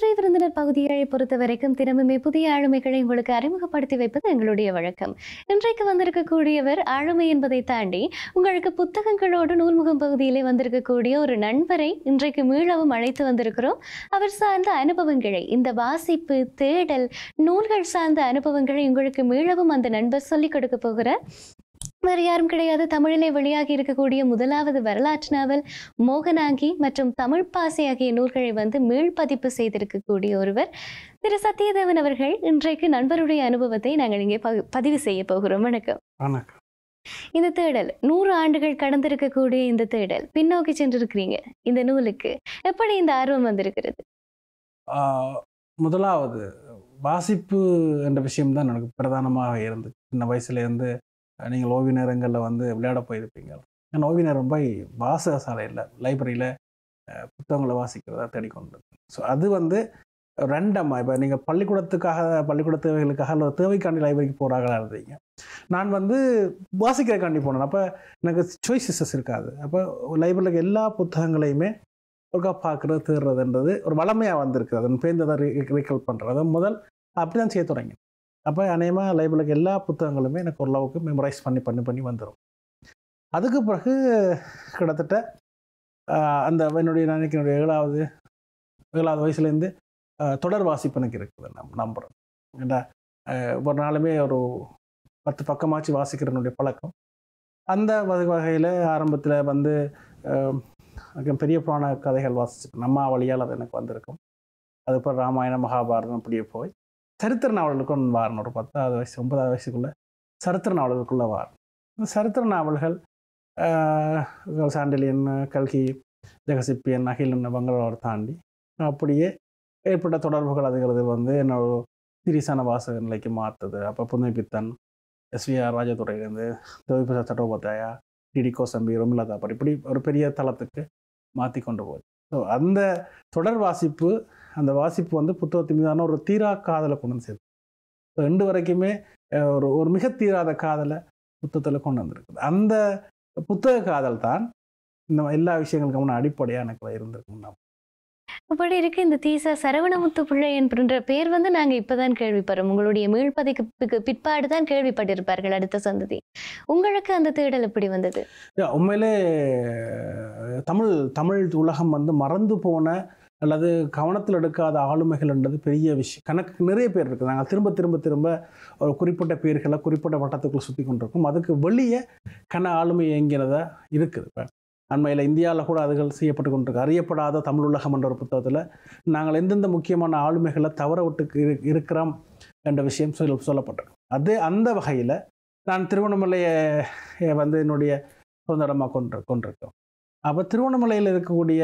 இன்றைய விருந்தினர் பகுதிகளை பொறுத்த வரைக்கும் தினமுமே புதிய ஆளுமைகளை உங்களுக்கு அறிமுகப்படுத்தி வைப்பது எங்களுடைய வழக்கம். இன்றைக்கு வந்திருக்கக்கூடியவர் ஆளுமை என்பதை தாண்டி உங்களுக்கு புத்தகங்களோடு நூல்முகம் பகுதியிலே வந்திருக்கக்கூடிய ஒரு நண்பரை இன்றைக்கு மீளவும் அழைத்து வந்திருக்கிறோம். அவர் சார்ந்த அனுபவங்களை இந்த வாசிப்பு தேடல் நூல்கள் சார்ந்த அனுபவங்களை உங்களுக்கு மீளவும் அந்த நண்பர் சொல்லிக் கொடுக்க போகிறார். வேறு யாரும் கிடையாது. தமிழிலே வெளியாகி இருக்கக்கூடிய முதலாவது வரலாற்று நாவல் மோகனாங்கி மற்றும் தமிழ் பாசை ஆகிய நூல்களை வந்து மீள்பதிப்பு செய்திருக்கக்கூடிய ஒருவர் திரு. சத்யதேவன் அவர்கள். இன்றைக்கு நண்பருடைய அனுபவத்தை நாங்கள் இங்கே பதிவு செய்ய போகிறோம். வணக்கம். வணக்கம். இந்த தேடல் நூறு ஆண்டுகள் கடந்திருக்கக்கூடிய இந்த தேடல் பின்னோக்கி சென்றிருக்கிறீங்க இந்த நூலுக்கு. எப்படி இந்த ஆர்வம் வந்திருக்கிறது? முதலாவது வாசிப்பு என்ற விஷயம்தான் எனக்கு பிரதானமாக இருந்துச்சு சின்ன வயசுலேருந்து நீங்கள் ஓய்வு நேரங்களில் வந்து விளையாட போயிருப்பீங்க. ஏன்னா ஓய்வு நேரம் போய் வாசகசாலையில் லைப்ரரியில் புத்தகங்களை வாசிக்கிறதா தேடிக்கொண்டு ஸோ அது வந்து ரெண்டமாக இப்போ நீங்கள் பள்ளிக்கூடத்துக்காக பள்ளிக்கூட தேவைகளுக்காக இல்லை தேவைக்காண்டி லைப்ரரிக்கு போகிறாங்களா இருந்தீங்க. நான் வந்து வாசிக்கிறதுக்காண்டி போனேன். அப்போ எனக்கு சாய்ஸஸ் இருக்காது. அப்போ லைப்ரரியில் எல்லா புத்தகங்களையுமே ஒருக்கா பார்க்குறது தேடுறதுன்றது ஒரு வளமையாக வந்திருக்கு அதன் பேர்ந்ததை ரீக்கல் பண்ணுறது முதல் அப்படி தான் செய்ய தொடங்கி அப்போ அநேகமாக லைப்ரரிக்கு எல்லா புத்தகங்களுமே எனக்கு ஓரளவுக்கு மெமரைஸ் பண்ணி பண்ணி பண்ணி வந்துடும் அதுக்கு பிறகு கிட்டத்தட்ட அந்த என்னுடைய நான் என்னுடைய ஏழாவது ஏழாவது வயசுலேருந்து தொடர் வாசிப்பு எனக்கு இருக்குது நம் நம்புகிறேன் ஏன்னா ஒரு நாளுமே ஒரு பத்து பக்கமாச்சு வாசிக்கிறனுடைய பழக்கம். அந்த வகையில் ஆரம்பத்தில் வந்து பெரிய புராண கதைகள் வாசிச்சு நம்ம வழியால் அது எனக்கு வந்திருக்கும். அதுக்கப்புறம் ராமாயணம் மகாபாரதம் அப்படியே போய் சரித்திர நாவல்களுக்கும் வாரணும் ஒரு பத்தாவது வயசு ஒன்பதாவது வயசுக்குள்ளே சரித்திர நாவல்களுக்குள்ளே வாரணும் இந்த சரித்திர நாவல்கள் சாண்டிலியன் கல்கி ஜெகசிப்பியன் அகிலன் வங்களோட தாண்டி அப்படியே ஏற்பட்ட தொடர்புகள் அதுங்கிறது வந்து என்னோட திரிசான வாசக நிலைக்கு மாற்றுது. அப்போ புதுமை பித்தன் எஸ்விஆர் ராஜதுரையிலேருந்து தேவிபிரசாத் சட்டோபாத்தியாயா டிடி கோசம்பி ரொமிலா தாப்பர் இப்படி ஒரு பெரிய தளத்துக்கு மாற்றி கொண்டு போகுது. ஸோ அந்த தொடர் வாசிப்பு அந்த வாசிப்பு வந்து புத்தகத்தின் மீதான ஒரு தீரா காதலை கொண்டு வந்து சேர்த்து ஸோ ரெண்டு வரைக்குமே ஒரு ஒரு மிக தீராத காதலை புத்தகத்தில் கொண்டு வந்திருக்குது. அந்த புத்தக காதல் தான் இந்த எல்லா விஷயங்களுக்கும் அடிப்படையாக எனக்கு இருந்திருக்கும் நான் அப்படி இருக்கு. இந்த தீசா சரவணமுத்து பிள்ளை என்ற பேர் வந்து நாங்க இப்பதான் கேள்விப்படுறோம். உங்களுடைய மீள்பதிக்கு பிற்பாடு தான் கேள்விப்பட்டிருப்பார்கள் அடுத்த சந்ததி. உங்களுக்கு அந்த தேடல் எப்படி வந்தது? உண்மையிலே தமிழ் தமிழ் உலகம் வந்து மறந்து போன அல்லது கவனத்தில் எடுக்காத ஆளுமைகள்ன்றது பெரிய விஷயம். கணக்கு நிறைய பேர் இருக்குது நாங்கள் திரும்ப திரும்ப திரும்ப ஒரு குறிப்பிட்ட பேர்களை குறிப்பிட்ட வட்டத்துக்குள் சுற்றி கொண்டிருக்கோம். அதுக்கு வெளியே கன ஆளுமை இயங்கினதா இருக்குது. இப்போ அண்மையில் இந்தியாவில் கூட அதுகள் செய்யப்பட்டு கொண்டிருக்கு. அறியப்படாத தமிழ் உலகம் என்ற ஒரு புத்தகத்தில் நாங்கள் எந்தெந்த முக்கியமான ஆளுமைகளை தவற விட்டு இரு- இருக்கிறோம் என்ற விஷயம் சொல்ல சொல்லப்பட்டிருக்கு. அது அந்த வகையில் நான் திருவண்ணாமலையை வந்து என்னுடைய சுதந்திரமாக கொண்டு கொண்டிருக்கோம். அப்போ திருவண்ணாமலையில் இருக்கக்கூடிய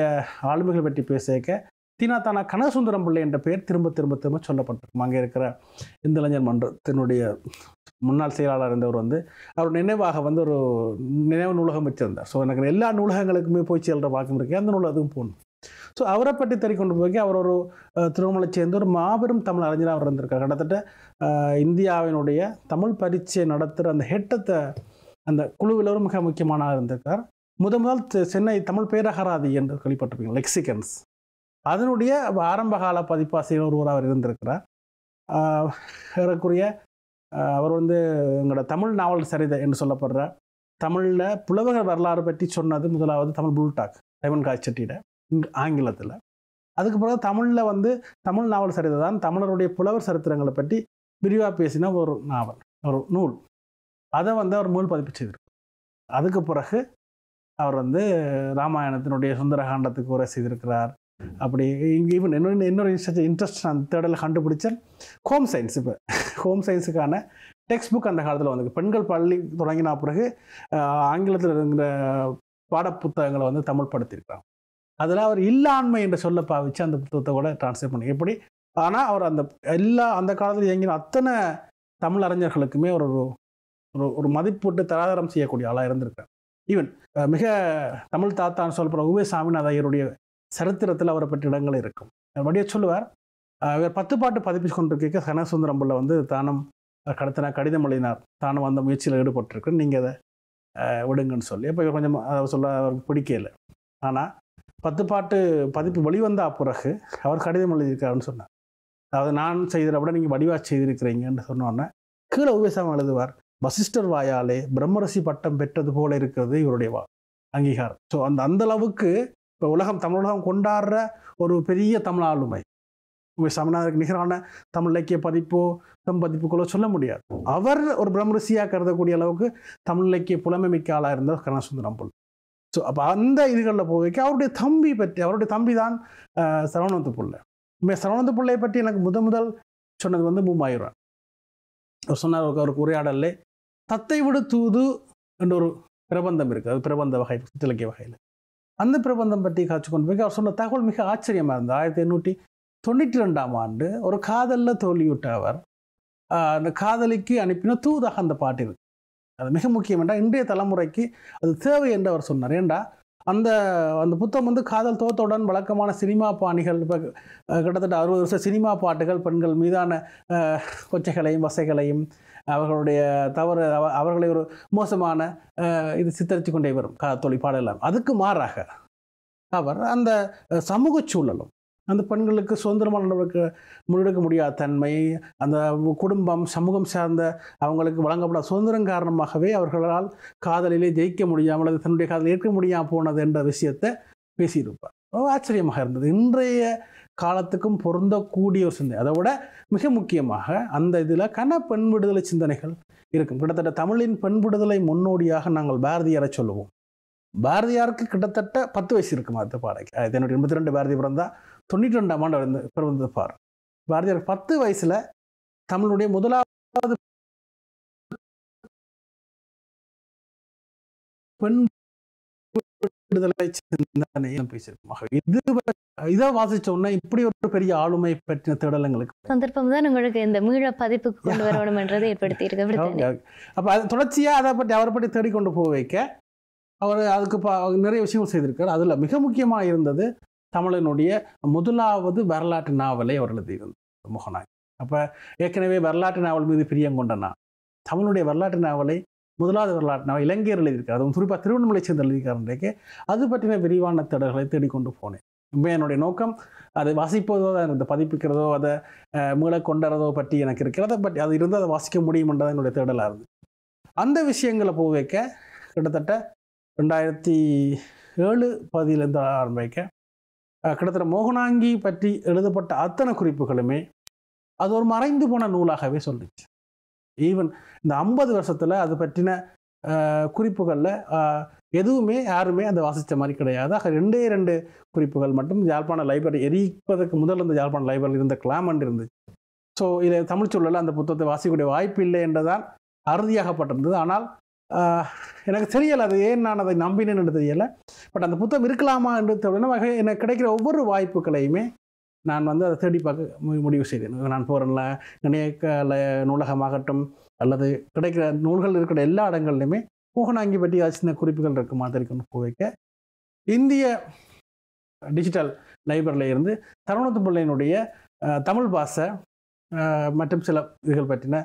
ஆளுமைகள் பற்றி பேசிக்க தீனா தானா கனகசுந்தரம் பிள்ளை என்ற பெயர் திரும்ப திரும்ப திரும்ப சொல்லப்பட்டிருக்கும். அங்கே இருக்கிற இந்திளைஞர் மன்றத்தினுடைய முன்னாள் செயலாளர் இருந்தவர் வந்து அவர் நினைவாக வந்து ஒரு நினைவு நூலகம் வச்சிருந்தார். ஸோ எனக்கு எல்லா நூலகங்களுக்குமே போய் செல்கிற பார்க்க இருக்கேன் அந்த நூலகத்துக்கும் போகணும் ஸோ அவரை பற்றி தெரிவிக்கொண்டு போய் அவர் ஒரு திருவண்ணாமலை சேர்ந்து ஒரு மாபெரும் தமிழ் அறிஞராக அவர் இருந்திருக்கார். கிட்டத்தட்ட இந்தியாவினுடைய தமிழ் பரீட்சை நடத்துகிற அந்த ஹெட்டத்தை அந்த குழுவில் ஒரு மிக முக்கியமானதாக இருந்திருக்கார். முத முதல் செ- சென்னை தமிழ் பேரகராதி என்று கேள்விப்பட்டிருப்பீங்க லெக்சிகன்ஸ் அதனுடைய ஆரம்பகால பதிப்பாசிரியர் ஒருவர் அவர் இருந்திருக்கிறார். ஏறக்குரிய அவர் வந்து எங்களோட தமிழ் நாவல் சரிதை என்று சொல்லப்படுற தமிழில் புலவர்கள் வரலாறு பற்றி சொன்னது முதலாவது தமிழ் புல்டாக் டைமன் காய்ச்சட்டியிட ஆங்கிலத்தில். அதுக்கு பிறகு தமிழில் வந்து தமிழ் நாவல் சரிதை தான் தமிழருடைய புலவர் சரித்திரங்களை பற்றி விரிவாக பேசின ஒரு நாவல் ஒரு நூல். அதை வந்து அவர் மூல் பதிப்பு செய்திருக்கு அதுக்கு பிறகு அவர் வந்து ராமாயணத்தினுடைய சுந்தரகாண்டத்துக்கு உரை செய்திருக்கிறார். அப்படி இங்கே ஈவன் இன்னொரு இன்னொரு இன்ட்ரெஸ்ட் அந்த தேடலை கண்டுபிடிச்சேன். ஹோம் சயின்ஸ் இப்போ. ஹோம் சயின்ஸுக்கான டெக்ஸ்ட் புக் அந்த காலத்தில் வந்து பெண்கள் பள்ளி தொடங்கினா பிறகு ஆங்கிலத்தில் இருக்கிற பாடப்புத்தகங்களை வந்து தமிழ் படுத்தியிருக்கிறாங்க அதில் அவர் இல்லாண்மை என்று சொல்ல பாவிச்சு அந்த புத்தகத்தை கூட டிரான்ஸ்லேட் பண்ணி எப்படி? ஆனால் அவர் அந்த எல்லா அந்த காலத்தில் இயங்கின அத்தனை தமிழ் அறிஞர்களுக்குமே ஒரு ஒரு- ஒரு ஒரு மதிப்பீட்டு தராதரம் செய்யக்கூடிய ஆளாக இருந்திருக்கார் ஈவன் மிக தமிழ் தாத்தான்னு சொல்லப்படுற உவே சாமிநாத ஐயருடைய சரித்திரத்தில் அவரை பற்றி இடங்கள் இருக்கும். வடிய சொல்லுவார் இவர் பத்து பாட்டு பதிப்பிச்சு கொண்டிருக்க கனசுந்தரம் பிள்ளை வந்து தானும் கடத்தின கடிதம் எழுதினார். தானும் அந்த முயற்சியில் ஈடுபட்டிருக்கு நீங்கள் அதை விடுங்கன்னு சொல்லி. அப்போ இவர் கொஞ்சம் அதை சொல்ல அவருக்கு பிடிக்கல ஆனால் பத்து பாட்டு பதிப்பு வெளிவந்த பிறகு அவர் கடிதம் எழுதியிருக்காருன்னு சொன்னார். அதாவது நான் செய்ததை விட நீங்கள் வடிவா செய்திருக்கிறீங்கன்னு சொன்னோன்னே கீழே உபேசம் எழுதுவார். வசிஷ்டர் வாயாலே பிரம்மரசி பட்டம் பெற்றது போல இருக்கிறது இவருடைய வா அங்கீகாரம். ஸோ அந்த அந்த அளவுக்கு இப்போ உலகம் தமிழ் உலகம் கொண்டாடுற ஒரு பெரிய தமிழ் ஆளுமை. உங்கள் சமணருக்கு நிகரான தமிழ் இலக்கிய பதிப்போ பதிப்புகளோ சொல்ல முடியாது. அவர் ஒரு பிரம்மரிசியாக கருதக்கூடிய அளவுக்கு தமிழ் இலக்கிய புலமை மிக்க ஆளாக இருந்தார் கருணாசுந்தரம் புல் ஸோ அப்போ அந்த இதுகளில் போய்க்கு அவருடைய தம்பி பற்றி அவருடைய தம்பி தான் சரவணத்து பிள்ளை. சரவணந்த சரவணத்து பிள்ளையை பற்றி எனக்கு முத முதல் சொன்னது வந்து மூமாயிரம் சொன்னார் ஒரு- ஒரு உரையாடல்ல தத்தை விடு தூது என்ற ஒரு பிரபந்தம் இருக்குது அது பிரபந்த வகை சித்திலக்கிய வகையில். அந்த பிரபந்தம் பற்றி காட்சி கொண்டு போய் அவர் சொன்ன தகவல் மிக ஆச்சரியமாக இருந்தது. ஆயிரத்தி எண்ணூற்றி தொண்ணூற்றி ரெண்டாம் ஆண்டு ஒரு காதலில் தோல்வியுட்ட அவர் அந்த காதலிக்கு அனுப்பின தூதாக அந்த பாட்டு இருக்கு அது மிக முக்கியம் என்றால் இன்றைய தலைமுறைக்கு அது தேவை என்று அவர் சொன்னார். ஏண்டா? அந்த அந்த புத்தகம் வந்து காதல் தோத்தவுடன் வழக்கமான சினிமா பாணிகள் இப்போ கிட்டத்தட்ட அறுபது வருஷம் சினிமா பாட்டுகள் பெண்கள் மீதான கொச்சைகளையும் வசைகளையும் அவர்களுடைய தவறு அவர்களை ஒரு மோசமான இது சித்தரித்து கொண்டே வரும் காதல் பாடலாம் அதுக்கு மாறாக அவர் அந்த சமூக சூழலும் அந்த பெண்களுக்கு சுதந்திரமான நடவடிக்கை முன்னெடுக்க முடியாத தன்மை அந்த குடும்பம் சமூகம் சார்ந்த அவங்களுக்கு வழங்கப்படாத சுதந்திரம் காரணமாகவே அவர்களால் காதலிலே ஜெயிக்க முடியாமல் அல்லது தன்னுடைய காதலை ஏற்க முடியாமல் போனது என்ற விஷயத்தை பேசியிருப்பார். ரொம்ப ஆச்சரியமாக இருந்தது. இன்றைய காலத்துக்கும் பொருந்தக்கூடிய ஒரு சிந்தனை. அதை விட மிக முக்கியமாக அந்த இதில் கன பெண் விடுதலை சிந்தனைகள் இருக்கும். கிட்டத்தட்ட தமிழின் பெண் விடுதலை முன்னோடியாக நாங்கள் பாரதியாரை சொல்லுவோம். பாரதியாருக்கு கிட்டத்தட்ட பத்து வயசு இருக்குமா அந்த பாடகி ஆயிரத்தி எண்ணூற்றி எண்பத்தி ரெண்டு பாரதி பிறந்தா தொண்ணூற்றி ரெண்டாம் ஆண்டு வந்து பிறந்தது பார். பாரதியார் பத்து வயசுல தமிழுடைய முதலாவது பெண் விடுதலை சிந்தனையை பேசியிருக்கோம் இது இதை வாசிச்ச உடனே இப்படி ஒரு பெரிய ஆளுமை பற்றின தேடலங்களுக்கு சந்தர்ப்பம் தான் உங்களுக்கு இந்த மீள பதிப்புக்கு கொண்டு வரணும் என்றதை ஏற்படுத்தி இருக்கு? அப்போ அது தொடர்ச்சியாக அதை பற்றி அவரை பற்றி தேடிக்கொண்டு போக வைக்க அவர் அதுக்கு நிறைய விஷயங்கள் செய்திருக்கார். அதில் மிக முக்கியமாக இருந்தது தமிழனுடைய முதலாவது வரலாற்று நாவலை அவர் எழுதியிருந்தார் மோகனாய் அப்போ ஏற்கனவே வரலாற்று நாவல் மீது பிரியம் கொண்ட நான் தமிழுடைய வரலாற்று நாவலை முதலாவது வரலாற்று நாவல் இலங்கையர் எழுதியிருக்கார் அதுவும் குறிப்பாக திருவண்ணாமலை சேர்ந்து எழுதியிருக்கார் இன்றைக்கு அது பற்றின விரிவான தேடல்களை தேடிக்கொண்டு போனேன். என்னுடைய நோக்கம் அதை வாசிப்பதோ தான் பதிப்பிக்கிறதோ அதை மீள கொண்டறதோ பற்றி எனக்கு இருக்கிறத பற்றி அது இருந்து அதை வாசிக்க முடியுமென்றதான் என்னுடைய தேடலாக இருந்தது. அந்த விஷயங்களை போக வைக்க கிட்டத்தட்ட ரெண்டாயிரத்தி ஏழு பதிலேருந்து ஆரம்பிக்க கிட்டத்தட்ட மோகனாங்கி பற்றி எழுதப்பட்ட அத்தனை குறிப்புகளுமே அது ஒரு மறைந்து போன நூலாகவே சொல்லிச்சு. ஈவன் இந்த ஐம்பது வருஷத்தில் அது பற்றின குறிப்புகளில் எதுவுமே யாருமே அதை வாசித்த மாதிரி கிடையாது. ஆக ரெண்டே ரெண்டு குறிப்புகள் மட்டும் யாழ்ப்பாண லைப்ரரி எரிப்பதற்கு முதல் இந்த யாழ்ப்பாண லைப்ரரி இருந்த கிளாமண்ட் இருந்துச்சு. ஸோ இதில் தமிழ் சூழலில் அந்த புத்தகத்தை வாசிக்கக்கூடிய வாய்ப்பு இல்லை என்றுதான் அறுதியாகப்பட்டிருந்தது. ஆனால் எனக்கு தெரியலை அது ஏன் நான் அதை நம்பினேன் என்று தெரியலை. பட் அந்த புத்தகம் இருக்கலாமா என்று தெரியல. வகை எனக்கு கிடைக்கிற ஒவ்வொரு வாய்ப்புகளையுமே நான் வந்து அதை தேடி பார்க்க முடிவு செய்தேன். நான் போகிறேன்ல இணைய நூலகமாகட்டும் அல்லது கிடைக்கிற நூல்கள் இருக்கிற எல்லா இடங்கள்லையுமே மோகனாங்கி பற்றி சின்ன குறிப்புகள் இருக்கு மாதிரி போய்க்க. இந்திய டிஜிட்டல் லைப்ரரியில் இருந்து தருணத்து பிள்ளையினுடைய தமிழ் பாஷை மற்றும் சில இதுகள் பற்றின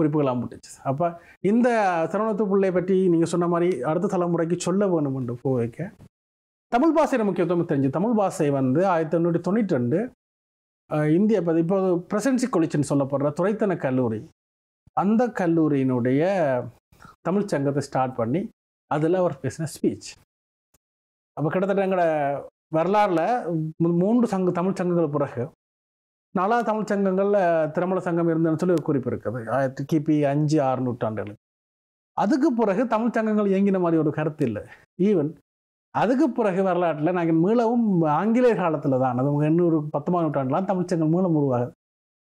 குறிப்புகள் முட்டுச்சு அப்போ இந்த சரவணத்து பிள்ளை பற்றி நீங்கள் சொன்ன மாதிரி அடுத்த தலைமுறைக்கு சொல்ல வேணும் என்று போய் தமிழ் பாஷையின் முக்கியத்துவம் தெரிஞ்சு தமிழ் பாஷை வந்து ஆயிரத்தி எண்ணூற்றி தொண்ணூற்றி ரெண்டு இந்திய பதி இப்போ பிரசன்சி கொலிச்சின்னு சொல்லப்படுற துறைத்தன கல்லூரி. அந்த கல்லூரியினுடைய தமிழ் சங்கத்தை ஸ்டார்ட் பண்ணி அதில் அவர் பேசின ஸ்பீச் அப்போ கிட்டத்தட்ட எங்களோட வரலாறில் மூன்று சங்க தமிழ் சங்கங்கள் பிறகு நாலா தமிழ் சங்கங்களில் திரமல சங்கம் இருந்ததுன்னு சொல்லி ஒரு குறிப்பு இருக்குது. ஆயிரத்தி கிபி அஞ்சு ஆறு நூற்றாண்டுகள். அதுக்கு பிறகு தமிழ் சங்கங்கள் இயங்கின மாதிரி ஒரு கருத்து இல்லை. ஈவன் அதுக்கு பிறகு வரலாற்றில் நாங்கள் மீளவும் ஆங்கிலேயர் காலத்தில் தான். அது எண்ணூறு பத்தொம்பது நூற்றாண்டுலாம் தமிழ் சங்கம் மூலம் உருவாகுது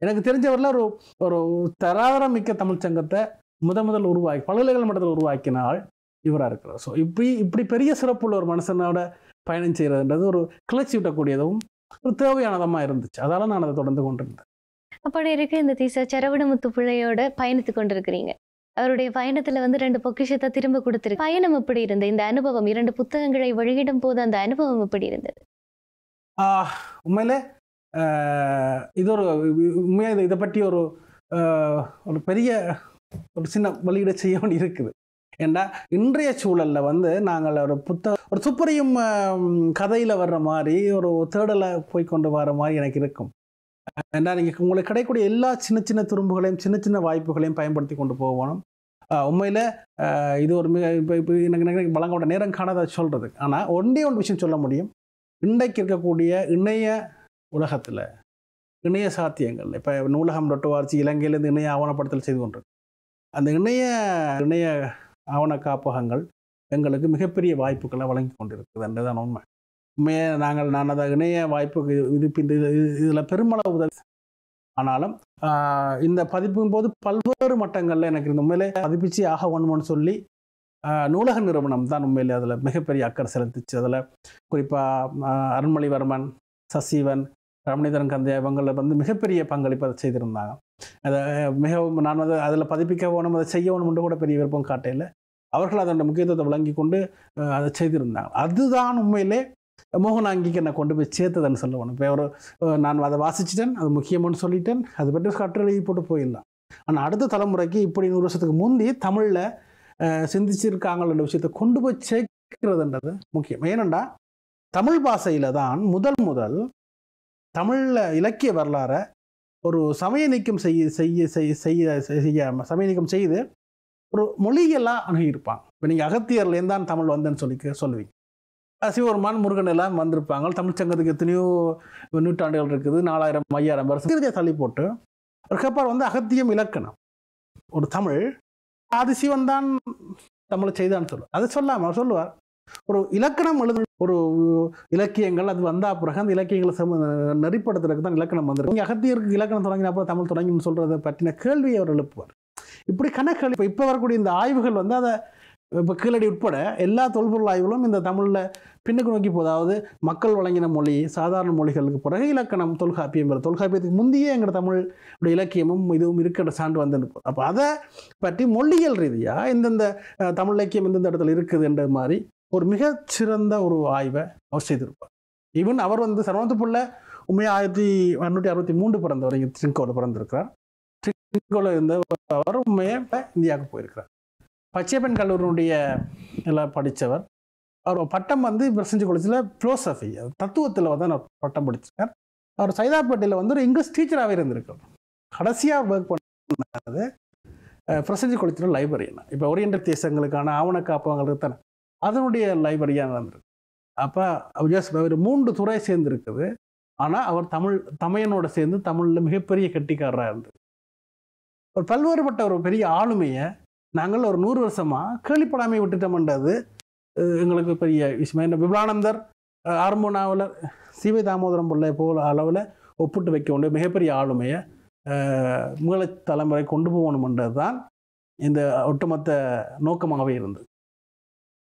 எனக்கு தெரிஞ்சவரில் ஒரு ஒரு தராதரம் மிக்க தமிழ் சங்கத்தை முத முதல் உருவாக்கி பல்கலைக்கழக மட்டத்தில் உருவாக்கினால் இவராக இருக்கிறார். ஸோ இப்படி இப்படி பெரிய சிறப்புள்ள ஒரு மனுஷனோட பயணம் செய்கிறதுன்றது ஒரு கிளர்ச்சி விட்டக்கூடியதும் ஒரு தேவையானதமாக இருந்துச்சு. அதால நான் அதை தொடர்ந்து கொண்டிருந்தேன். அப்படி இருக்க இந்த தீசா சரவணமுத்து பிள்ளையோட பயணித்து கொண்டிருக்கிறீங்க. அவருடைய பயணத்துல வந்து ரெண்டு பொக்கிஷத்தை திரும்ப கொடுத்திருக்கு பயணம் எப்படி இருந்தது? இந்த அனுபவம் இரண்டு புத்தகங்களை வெளியிடும் போது அந்த அனுபவம் எப்படி இருந்தது? ஆஹ், உண்மையிலே இது ஒரு உண்மையாக இதை பற்றி ஒரு ஒரு பெரிய ஒரு சின்ன வெளியிட செய்ய வேண்டி இருக்குது. ஏன்னா இன்றைய சூழலில் வந்து நாங்கள் ஒரு புத்தக ஒரு துப்பறியும் கதையில் வர்ற மாதிரி ஒரு தேடலை போய் கொண்டு வர மாதிரி எனக்கு இருக்கும். ஏன்னா நீங்கள் உங்களுக்கு கிடைக்கக்கூடிய எல்லா சின்ன சின்ன துரும்புகளையும் சின்ன சின்ன வாய்ப்புகளையும் பயன்படுத்தி கொண்டு போகணும் உண்மையில் இது ஒரு மிக இப்போ இப்போ எனக்கு எனக்கு வழங்கப்பட்ட நேரம் காணாத சொல்கிறது ஆனால் ஒன்றே ஒன்று விஷயம் சொல்ல முடியும். இன்றைக்கு இருக்கக்கூடிய இணைய உலகத்தில் இணைய சாத்தியங்கள் இப்போ நூலகம் டொட்டுவார்ச்சி இலங்கையிலேருந்து இணைய ஆவணப்படுத்தல் செய்து கொண்டிருக்கு. அந்த இணைய இணைய ஆவண காப்பகங்கள் எங்களுக்கு மிகப்பெரிய வாய்ப்புகளை வழங்கி கொண்டிருக்குது என்றுதான் உண்மை. உண்மையே நாங்கள் நான் அதை இணைய வாய்ப்புக்கு இது இதில் பெருமளவு உதவி ஆனாலும் இந்த பதிப்பின் போது பல்வேறு மட்டங்களில் எனக்கு இந்த உண்மையிலே பதிப்பிச்சு ஆக ஒன்றுன்னு சொல்லி நூலக நிறுவனம் தான் உண்மையிலே அதில் மிகப்பெரிய அக்கறை செலுத்திச்சு. அதில் குறிப்பாக அருண்மொழிவர்மன் சசிவன் ரமணிதரன் கந்தையா இவங்களில் வந்து மிகப்பெரிய பங்களிப்பு அதை செய்திருந்தாங்க. அதை மிகவும் நான் வந்து அதில் பதிப்பிக்கவேணும் அதை செய்ய வேணும்னு கூட பெரிய விருப்பம் காட்டையில் அவர்கள் அதனுடைய முக்கியத்துவத்தை வழங்கி கொண்டு அதை செய்திருந்தாங்க. அதுதான் உண்மையிலே மோகனாங்கிக்கு என்னை கொண்டு போய் சேர்த்ததுன்னு சொல்லணும் இப்போ ஒரு நான் அதை வாசிச்சிட்டேன் அது முக்கியம்னு சொல்லிட்டேன் அது பற்றி கட்டுரை போட்டு போயிடலாம். ஆனால் அடுத்த தலைமுறைக்கு இப்படி நூறு வருஷத்துக்கு முந்தி தமிழில் சிந்திச்சிருக்காங்கன்ற விஷயத்தை கொண்டு போய் சேர்க்கிறதுன்றது முக்கியம். ஏனெண்டா தமிழ் பாஷையில் தான் முதல் முதல் தமிழில் இலக்கிய வரலாறை ஒரு சமய நீக்கம் செய்ய செய்ய செய்ய செய்ய செய்ய சமய நீக்கம் செய்து ஒரு மொழியெல்லாம் அணுகியிருப்பாங்க இப்போ நீங்கள் அகத்தியர்லேருந்து தான் தமிழ் வந்தேன்னு சொல்லி சொல்லுவீங்க. சிவபெருமான் முருகன் எல்லாம் வந்திருப்பாங்க. தமிழ் சங்கத்துக்கு எத்தனையோ நூற்றாண்டுகள் இருக்குது. நாலாயிரம் ஐயாயிரம் வருஷம் இறுதியை தள்ளி போட்டு அதுக்கப்புறம் வந்து அகத்தியம் இலக்கணம். ஒரு தமிழ் ஆதிசிவன் தான் தமிழை செய்தான்னு சொல்லுவார். அதை சொல்லாமல் சொல்லுவார் ஒரு இலக்கணம் எழுது ஒரு இலக்கியங்கள் அது வந்தா பிறகு அந்த இலக்கியங்களை சம நெறிப்படுத்துறதுக்கு தான் இலக்கணம் வந்துருக்கு. இங்கே அகத்தியருக்கு இலக்கணம் தொடங்கின அப்புறம் தமிழ் தொடங்கின்னு சொல்றதை பற்றின கேள்வியை அவர் எழுப்புவார். இப்படி கணக்கு இப்போ இப்போ வரக்கூடிய இந்த ஆய்வுகள் வந்து அதை இப்போ கீழடி உட்பட எல்லா தொல்பொருள் ஆய்வுகளும் இந்த தமிழில் பின்னுக்கு நோக்கி போகுது. அதாவது மக்கள் வழங்கின மொழி சாதாரண மொழிகளுக்கு பிறகு இலக்கணம் தொல்காப்பியம் வருது. தொல்காப்பியத்துக்கு முந்தையே எங்கள் தமிழ் இலக்கியமும் இதுவும் இருக்கிற சான்று வந்து அப்போ அதை பற்றி மொழியியல் ரீதியாக இந்தந்த தமிழ் இலக்கியம் இந்தந்த இடத்துல இருக்குதுன்ற மாதிரி ஒரு மிக சிறந்த ஒரு ஆய்வை அவர் செய்திருப்பார். ஈவன் அவர் வந்து சரவணத்துப்புள்ள உண்மையாக ஆயிரத்தி அறுநூற்றி அறுபத்தி மூன்று பிறந்தவர் இங்கே ட்ரிங்கோவில் பிறந்திருக்கிறார். ட்ரிங்கோவில் இருந்த அவர் உண்மையை இந்தியாவுக்கு போயிருக்கிறார். பச்சையப்பன் கல்லூரியினுடைய எல்லாம் படித்தவர் அவர் பட்டம் வந்து பிரசஞ்சு காலேஜில் ஃபிலோசஃபி தத்துவத்தில் வந்து அவர் பட்டம் படிச்சிருக்கார். அவர் சைதாப்பேட்டையில் வந்து ஒரு இங்கிலீஷ் டீச்சராகவே இருந்திருக்கார். கடைசியாக ஒர்க் பண்ணது பிரசஞ்சு காலேஜில் லைப்ரரியன் இப்போ ஓரியண்டல் தேசங்களுக்கான ஆவண காப்பகங்களுக்கு தானே. அதனுடைய லைப்ரரியாக நடந்திருக்கு. அப்போ ஜஸ்ட் ஒரு மூன்று துறை சேர்ந்துருக்குது. ஆனால் அவர் தமிழ் தமையனோட சேர்ந்து தமிழில் மிகப்பெரிய கெட்டிக்காரராக இருந்தது. ஒரு பல்வேறுபட்ட ஒரு பெரிய ஆளுமையை நாங்கள் ஒரு நூறு வருஷமாக கேள்விப்படாமல் விட்டுட்டோம்ன்றது எங்களுக்கு பெரிய விஷயம். என்ன விபலானந்தர் ஆரம்ப நாவலர் சிவை தாமோதரம் பிள்ளை போல் அளவில் ஒப்பிட்டு வைக்க வேண்டிய மிகப்பெரிய ஆளுமையை மீள தலைமுறை கொண்டு போகணுமென்றது தான் இந்த ஒட்டுமொத்த நோக்கமாகவே இருந்தது.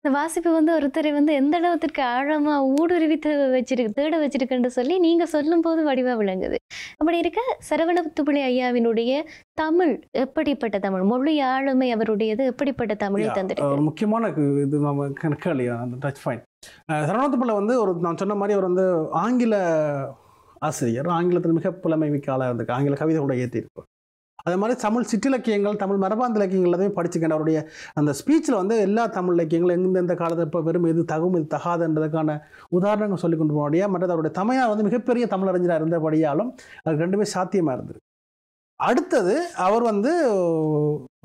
இந்த வாசிப்பு வந்து ஒருத்தரை வந்து எந்த அளவுக்கு ஆழமா ஊடுருவி வச்சிருக்கு தேட வச்சிருக்குன்னு சொல்லி நீங்க சொல்லும் போது வடிவா விளங்குது. அப்படி இருக்க சரவணத்துப்பிள்ளை ஐயாவினுடைய தமிழ் எப்படிப்பட்ட தமிழ்? மொழி ஆளுமை அவருடையது எப்படிப்பட்ட தமிழை தந்திருக்கு? ஒரு முக்கியமான இது நம்ம கண- கேள்வி அந்த டச் பாயிண்ட். சரவணத்துப்பிள்ளை வந்து ஒரு நான் சொன்ன மாதிரி அவர் வந்து ஆங்கில ஆசிரியர் ஆங்கிலத்தில் மிக புலமை மிக்க ஆளாக இருந்திருக்கு ஆங்கில கவிதை கூட ஏற்றிருப்பார் அது மாதிரி தமிழ் சிற்றிலக்கியங்கள் தமிழ் மரபாந்த இலக்கியங்கள் எல்லாத்தையும் படிச்சுக்கணும். அவருடைய அந்த ஸ்பீச்சில் வந்து எல்லா தமிழ் இலக்கியங்களும் எந்தெந்த காலத்தில் இப்போ வெறும் எது தகும் இது தகாதுன்றதுக்கான உதாரணங்கள் சொல்லி கொண்டு போனோடைய மற்றது அவருடைய தமிழார் வந்து மிகப்பெரிய தமிழறிஞராக இருந்தபடியாலும் அது ரெண்டுமே சாத்தியமாக இருந்தது. அடுத்தது அவர் வந்து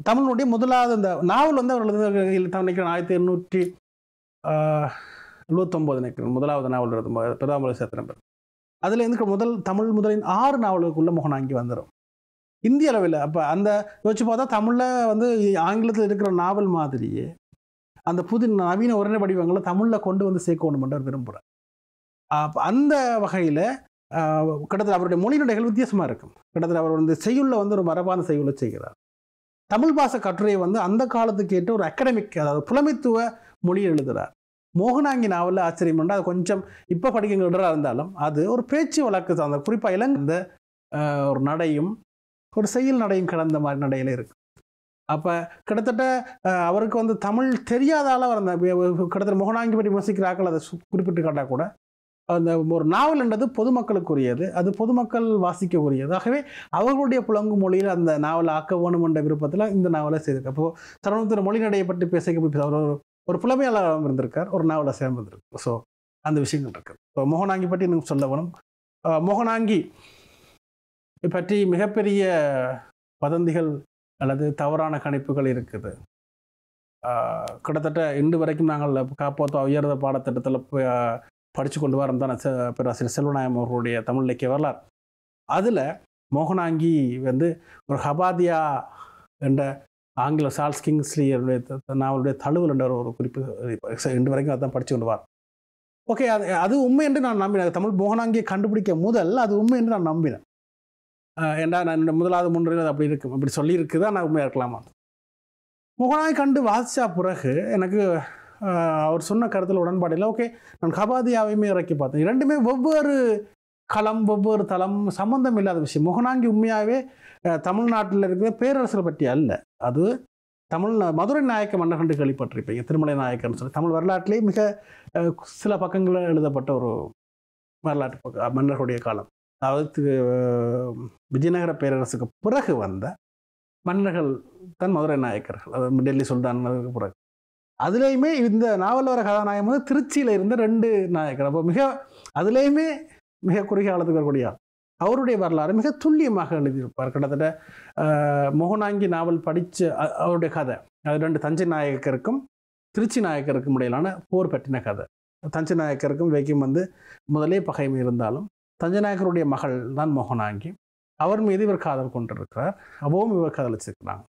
தமிழனுடைய முதலாவது இந்த நாவல் வந்து அவர் நினைக்கிறேன் ஆயிரத்தி எண்ணூற்றி எழுபத்தொம்போது நினைக்கிறேன். முதலாவது நாவல் எழுதும் பிரதாமலை சேத்திரம். அதில் இருந்து முதல் தமிழ் முதலின் ஆறு நாவலுக்குள்ள மோகனாங்கி வந்துடும் இந்திய அளவில். அப்போ அந்த யோசிச்சு பார்த்தா தமிழில் வந்து ஆங்கிலத்தில் இருக்கிற நாவல் மாதிரியே அந்த புது நவீன உரண வடிவங்களை தமிழில் கொண்டு வந்து சேர்க்கணுமென்ற விரும்புகிறேன் விரும்புகிறார் அப்போ அந்த வகையில் கிட்டத்தட்ட அவருடைய மொழிநடைகள் வித்தியாசமாக இருக்கும். கிட்டத்தட்ட அவர் வந்து செய்யுள்ள வந்து ஒரு மரபான செய்யுள்ள செய்கிறார். தமிழ் பாச கட்டுரையை வந்து அந்த காலத்துக்கு ஏற்ற ஒரு அகடமிக் அதாவது புலமைத்துவ மொழியை எழுதுகிறார் மோகனாங்கி நாவலில் ஆச்சரியம் பண்ணால் அது கொஞ்சம் இப்போ படிக்க இருந்தாலும் அது ஒரு பேச்சு வழக்கு சார்ந்த குறிப்பாக இளங்க ஒரு நடையும் ஒரு செயல் நடையும் கடந்த மாதிரி நடையில் இருக்கு. அப்போ கிட்டத்தட்ட அவருக்கு வந்து தமிழ் தெரியாத அளவு அந்த கிட்டத்தட்ட முகநாங்கிபடி பற்றி ஆக்கள் அதை குறிப்பிட்டு காட்டால் கூட அந்த ஒரு நாவல்ன்றது பொதுமக்களுக்குரியது. அது பொதுமக்கள் வாசிக்கக்கூடியது. ஆகவே அவர்களுடைய புலங்கு மொழியில் அந்த நாவலை ஆக்க வேணும் என்ற விருப்பத்தில் இந்த நாவலை செய்திருக்கு அப்போ மொழி நடையை பற்றி பேச அவர் ஒரு ஒரு புலமையாளராகவும் இருந்திருக்கார். ஒரு நாவலை சேர்ந்திருக்கு ஸோ அந்த விஷயங்கள் இருக்குது. இப்போ மோகனாங்கி பற்றி எனக்கு சொல்ல வேணும். மோகனாங்கி பற்றி மிகப்பெரிய வதந்திகள் அல்லது தவறான கணிப்புகள் இருக்குது. கிட்டத்தட்ட இன்று வரைக்கும் நாங்கள் காப்போத்தா உயர்ந்த பாடத்திட்டத்தில் படித்து கொண்டு வரோம் தானே பேராசிரியர் செல்வநாயம் அவர்களுடைய தமிழ் இலக்கிய வரலாறு. அதில் மோகனாங்கி வந்து ஒரு ஹபாதியா என்ற ஆங்கில சார்ல்ஸ் கிங்ஸ்லியருடைய நாவலுடைய தழுவல் என்ற ஒரு குறிப்பு இன்று வரைக்கும் அதான் படித்து கொண்டு வார் ஓகே அது அது உண்மை என்று நான் நம்பினேன். தமிழ் மோகனாங்கியை கண்டுபிடிக்க முதல் அது உண்மை என்று நான் நம்பினேன். ஏண்டா நான் என்னோட முதலாவது முன்னுரையில் அப்படி இருக்கும் அப்படி சொல்லியிருக்குதா நான் உண்மையாக இருக்கலாமா? முகனாய் கண்டு வாசிச்சா பிறகு எனக்கு அவர் சொன்ன கருத்தில் உடன்பாடு ஓகே நான் கபாதியாவையுமே இறக்கி பார்த்தேன். இரண்டுமே ஒவ்வொரு களம் ஒவ்வொரு தளம் சம்பந்தம் இல்லாத விஷயம். முகநாங்கி உண்மையாகவே தமிழ்நாட்டில் இருக்கிற பேரரசர் பற்றி அல்ல. அது தமிழ் மதுரை நாயக்க மன்னர்கள் கேள்விப்பட்டிருப்பீங்க. திருமலை நாயக்கர்னு சொல்லி. தமிழ் வரலாற்றிலே மிக சில பக்கங்களில் எழுதப்பட்ட ஒரு வரலாற்று பக்கம் மன்னர்களுடைய காலம். அதாவது விஜயநகர பேரரசுக்கு பிறகு வந்த மன்னர்கள் தான் மதுரை நாயக்கர்கள். அது டெல்லி சுல்தான்களுக்கு பிறகு. அதுலேயுமே இந்த நாவல் வர கதாநாயகம் வந்து திருச்சியில் இருந்த ரெண்டு நாயக்கர். அப்போ மிக அதுலேயுமே மிக குறுகிய காலத்துக்கு வரக்கூடிய ஆள். அவருடைய வரலாறு மிக துல்லியமாக எழுதியிருப்பார். கிட்டத்தட்ட மோகனாங்கி நாவல் படித்த அவருடைய கதை. அது ரெண்டு தஞ்சை நாயக்கருக்கும் திருச்சி நாயக்கருக்கும் இடையிலான போர் பற்றின கதை. தஞ்சை நாயக்கருக்கும் வைக்கும் வந்து முதலே பகைமை இருந்தாலும் தஞ்சநாயக்கருடைய மகள் தான் மோகனாங்கி அவர் மீது இவர் காதல் கொண்டிருக்கிறார். அவவும் இவர் காதலிச்சிருக்கிறாங்க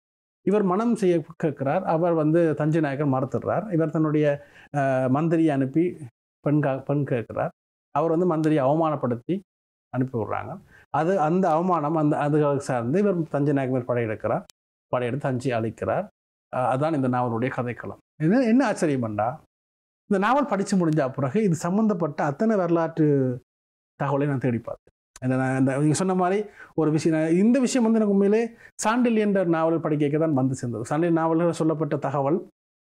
இவர் மனம் செய்ய கேட்கிறார். அவர் வந்து தஞ்சநாயக்கர் மறுத்துடுறார். இவர் தன்னுடைய மந்திரியை அனுப்பி பெண் கா பெண் கேட்கிறார். அவர் வந்து மந்திரியை அவமானப்படுத்தி அனுப்பி விடுறாங்க. அது அந்த அவமானம் அந்த அதுகளுக்கு சார்ந்து இவர் தஞ்சை மேல் படையெடுக்கிறார். படையெடுத்து தஞ்சை அழிக்கிறார். அதான் இந்த நாவலுடைய கதைக்களம். என்ன என்ன ஆச்சரியம் பண்ணா இந்த நாவல் படித்து முடிஞ்ச பிறகு இது சம்மந்தப்பட்ட அத்தனை வரலாற்று தகவலை நான் தேடி பார்த்தேன். இந்த நான் இந்த நீங்கள் சொன்ன மாதிரி ஒரு விஷயம் நான் இந்த விஷயம் வந்து எனக்கு உண்மையிலே சாண்டில் என்ற நாவல் படிக்க தான் வந்து சேர்ந்தது. சாண்டில் நாவல்கள் சொல்லப்பட்ட தகவல்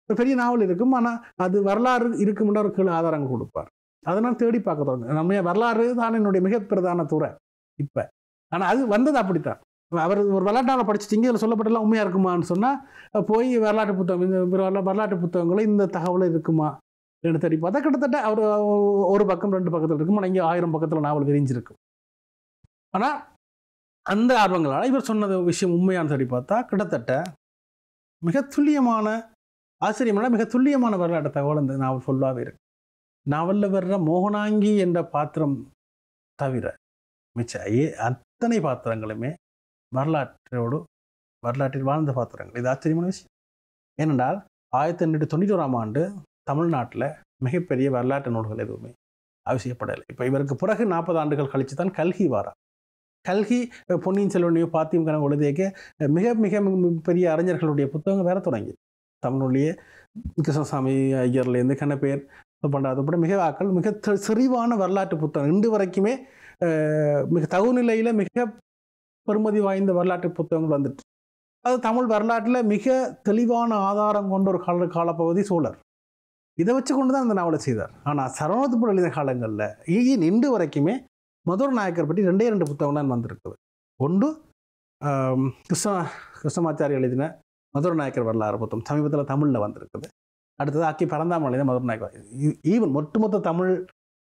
ஒரு பெரிய நாவல் இருக்கும். ஆனால் அது வரலாறு இருக்கும்ன்ற ஒரு கீழே ஆதாரங்கள் கொடுப்பார். அதை நான் தேடி பார்க்க தொடங்க நம்ம வரலாறு தான் என்னுடைய மிக பிரதான துறை இப்போ. ஆனால் அது வந்தது அப்படித்தான். அவர் ஒரு வரலாற்று நாவலை படிச்சிட்டிங்க இதில் சொல்லப்பட்டெல்லாம் உண்மையாக இருக்குமான்னு சொன்னால் போய் வரலாற்று புத்தகம் இந்த வரலா- வரலாற்று புத்தகங்களும் இந்த தகவல் இருக்குமா? ரெண்டு தேடி. பார்த்தா கிட்டத்தட்ட அவர் ஒரு பக்கம் ரெண்டு பக்கத்தில் இருக்கும். ஆனால் இங்கே ஆயிரம் பக்கத்தில் நாவல் விரிஞ்சிருக்கும். ஆனால் அந்த ஆர்வங்களால் இவர் சொன்னது விஷயம் உண்மையான்னு சொல்லி பார்த்தா கிட்டத்தட்ட மிக துல்லியமான ஆச்சரியமான மிக துல்லியமான வரலாற்று தகவல் அந்த நாவல் ஃபுல்லாகவே இருக்கு. நாவலில் வர்ற மோகனாங்கி என்ற பாத்திரம் தவிர மிச்ச ஏ அத்தனை பாத்திரங்களுமே வரலாற்றோடு வரலாற்றில் வாழ்ந்த பாத்திரங்கள். இது ஆச்சரியமான விஷயம். ஏனென்றால் ஆயிரத்தி எண்ணூற்றி தொண்ணூற்றி ஓராம் ஆண்டு தமிழ்நாட்டில் மிகப்பெரிய வரலாற்று நூல்கள் எதுவுமே அவசியப்படலை. இப்போ இவருக்கு பிறகு நாற்பது ஆண்டுகள் கழித்து தான் கல்கி வாரா. கல்கி பொன்னியின் செல்வனையோ பாத்தியம் கணக்கு எழுதியக்க மிக மிக பெரிய அறிஞர்களுடைய புத்தகங்கள் வேற தொடங்கி தமிழுடைய கிருஷ்ணசாமி ஐயர்லேருந்து கண்ணப்பேர் பண்ணுறது கூட மிக ஆக்கள் மிக செறிவான வரலாற்று புத்தகம். இன்று வரைக்குமே மிக தகுநிலையில் மிக பெருமதி வாய்ந்த வரலாற்று புத்தகங்கள் வந்துட்டு. அது தமிழ் வரலாற்றில் மிக தெளிவான ஆதாரம் கொண்ட ஒரு கால காலப்பகுதி சோழர். இதை வச்சு கொண்டு தான் அந்த நாவலை செய்தார். ஆனால் சரவணத்துப்பூர் எழுதிய காலங்களில் ஈயின் இன்று வரைக்குமே மதுர நாயக்கர் பற்றி ரெண்டே ரெண்டு புத்தகம் தான் வந்திருக்குது. ஒன்று கிருஷ்ண கிருஷ்ணமாச்சாரி எழுதின மதுர நாயக்கர் வரலாறு புத்தகம். சமீபத்தில் தமிழில் வந்திருக்குது. அடுத்தது அக்கி பரந்தாமல் எழுதின மதுர நாயக்கர் ஈவன் ஒட்டுமொத்த தமிழ்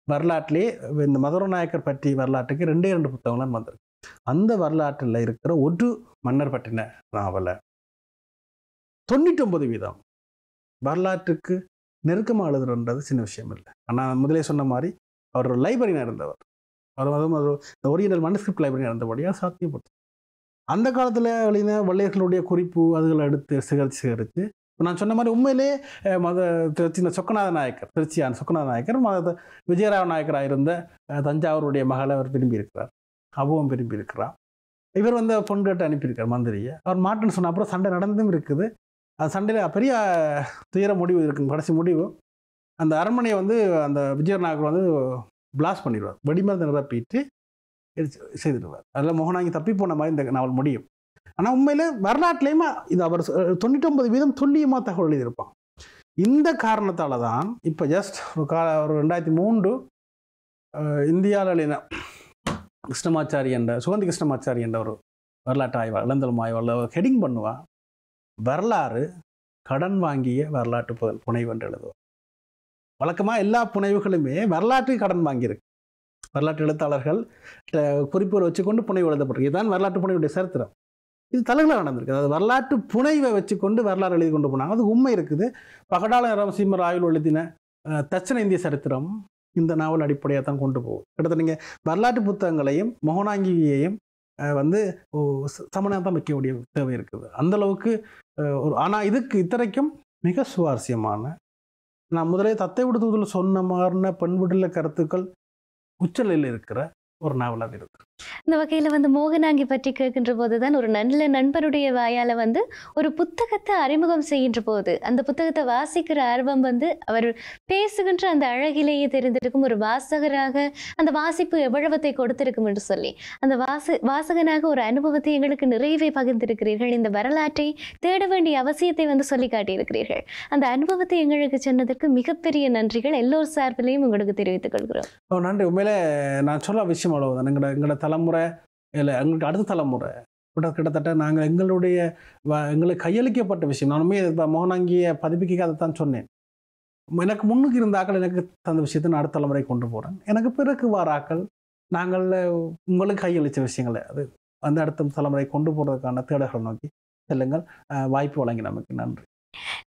வரலாற்றிலே இந்த மதுர நாயக்கர் பற்றி வரலாற்றுக்கு ரெண்டே ரெண்டு புத்தகம் வந்திருக்கு. அந்த வரலாற்றில் இருக்கிற ஒரு மன்னர் பற்றின நாவலை தொண்ணூற்றி ஒன்பது வீதம் வரலாற்றுக்கு நெருக்கமாக எழுதுறன்றது சின்ன விஷயம் இல்லை. ஆனால் முதலே சொன்ன மாதிரி அவர் ஒரு லைப்ரரியாக இருந்தவர். அவர் அதுவும் ஒரு ஒரிஜினல் மனுஸ்கிரிப்ட் லைப்ரரி இருந்தபடியாக சாத்தியப்பட்டு அந்த காலத்தில் எழுதின வள்ளையர்களுடைய குறிப்பு அதுகளை எடுத்து சிகரித்து சிகரித்து நான் சொன்ன மாதிரி உண்மையிலே மத திருச்சி இந்த சொக்கநாத நாயக்கர் திருச்சியான சொக்கநாத நாயக்கர் மத விஜயராவ நாயக்கராக இருந்த தஞ்சாவூருடைய மகளை அவர் விரும்பி இருக்கிறார் அபுவம் விரும்பி இருக்கிறார் இவர் வந்து பொன் கேட்டு அனுப்பியிருக்கார் மந்திரியை. அவர் மாட்டுன்னு சொன்ன அப்புறம் சண்டை நடந்தும் இருக்குது. அந்த சண்டையில் பெரிய துயர முடிவு இருக்கும் கடைசி முடிவு. அந்த அரண்மனையை வந்து அந்த விஜயநாயகர் வந்து பிளாஸ்ட் பண்ணிடுவார். வெடிமருந்து நிரப்பிட்டு எரிச்சு செய்துடுவார். அதில் மோகனாங்கி தப்பி போன மாதிரி இந்த நாவல் முடியும். ஆனால் உண்மையில் வரலாற்றுலேயுமே இது அவர் தொண்ணூற்றொம்பது வீதம் துல்லியமாக தகவல் எழுதியிருப்பான். இந்த காரணத்தால் தான் இப்போ ஜஸ்ட் ஒரு கால ஒரு ரெண்டாயிரத்தி மூன்று இந்தியாவில் கிருஷ்ணமாச்சாரி என்ற சுகந்தி கிருஷ்ணமாச்சாரி என்ற ஒரு வரலாற்று ஆய்வாளர் இளந்தலம் ஆய்வாளர் ஹெடிங் பண்ணுவாள் வரலாறு கடன் வாங்கிய வரலாற்று பு- புனைவு என்று எழுதுவார் வழக்கமாக எல்லா புனைவுகளுமே வரலாற்று கடன் வாங்கியிருக்கு. வரலாற்று எழுத்தாளர்கள் அஹ், குறிப்புகளை வச்சுக்கொண்டு புனைவு எழுதப்பட்டிருக்கு. இதுதான் வரலாற்று புனைவுடைய சரித்திரம். இது தலைகளாக நடந்திருக்கு. அதாவது வரலாற்று புனைவை வச்சுக்கொண்டு வரலாறு எழுதி கொண்டு போனாங்க. அது உண்மை இருக்குது. பகடால நரசிம்மர் ஆய்வு எழுதின தச்சன தட்சண இந்திய சரித்திரம் இந்த நாவல் அடிப்படையாக தான் கொண்டு போகும். கிட்டத்தட்ட நீங்கள் வரலாற்று புத்தகங்களையும் மோகனாங்கியையும் வந்து சமனாக தான் வைக்க வேண்டிய தேவை இருக்குது. அந்தளவுக்கு ஒரு ஆனால் இதுக்கு இத்தனைக்கும் மிக சுவாரஸ்யமான நான் முதலே தத்தை விடுதல் சொன்ன மாதிரின பெண் விடல கருத்துக்கள் உச்சநிலையில் இருக்கிற ஒரு நாவலாக இருக்குது. இந்த வகையில வந்து மோகனாங்கி பற்றி கேட்கின்ற போதுதான் ஒரு நல்ல நண்பருடைய வாயால வந்து ஒரு புத்தகத்தை அறிமுகம் செய்கின்ற போது அந்த புத்தகத்தை வாசிக்கிற ஆர்வம் வந்து அவர் பேசுகின்ற அந்த அழகிலேயே தெரிந்திருக்கும் ஒரு வாசகராக அந்த வாசிப்பு எவ்வளவத்தை கொடுத்திருக்கும் என்று சொல்லி அந்த வாச வாசகனாக ஒரு அனுபவத்தை எங்களுக்கு நிறைவே பகிர்ந்திருக்கிறீர்கள். இந்த வரலாற்றை தேட வேண்டிய அவசியத்தை வந்து சொல்லி காட்டியிருக்கிறீர்கள். அந்த அனுபவத்தை எங்களுக்கு சொன்னதற்கு மிகப்பெரிய நன்றிகள். எல்லோர் சார்பிலையும் உங்களுக்கு தெரிவித்துக் கொள்கிறோம். நன்றி. உண்மையிலே நான் சொல்ல விஷயம் அவ்வளவுதான். எங்களோட எங்களோட தலைமுறை இல்லை எங்களுக்கு அடுத்த தலைமுறை. கிட்ட கிட்டத்தட்ட நாங்கள் எங்களுடைய வ- எங்களுக்கு கையளிக்கப்பட்ட விஷயம். நானுமே உண்மையை இப்போ மோகனாங்கிய பதிப்பிக்க அதை தான் சொன்னேன். எனக்கு முன்னுக்கு இருந்த ஆக்கள் எனக்கு தந்த விஷயத்தை நான் அடுத்த தலைமுறை கொண்டு போகிறேன் எனக்கு பிறகு வர ஆக்கள் நாங்கள் உங்களுக்கு கையளித்த விஷயங்களை அது அந்த அடுத்த தலைமுறை கொண்டு போகிறதுக்கான தேடர்கள் நோக்கி செல்லுங்கள். வாய்ப்பு வழங்கி நமக்கு. நன்றி.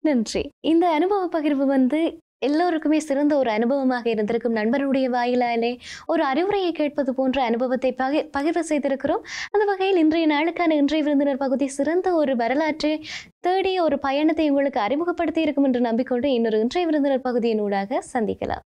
நன்றி. இந்த அனுபவ பகிர்வு வந்து எல்லோருக்குமே சிறந்த ஒரு அனுபவமாக இருந்திருக்கும் நண்பருடைய வாயிலாலே ஒரு அறிவுரையை கேட்பது போன்ற அனுபவத்தை பகி பகிர்வு செய்திருக்கிறோம். அந்த வகையில் இன்றைய நாளுக்கான இன்றைய விருந்தினர் பகுதி சிறந்த ஒரு வரலாற்றை தேடிய ஒரு பயணத்தை உங்களுக்கு அறிமுகப்படுத்தி இருக்கும் என்று நம்பிக்கொண்டு இன்னொரு இன்றைய விருந்தினர் பகுதியின் ஊடாக சந்திக்கலாம்.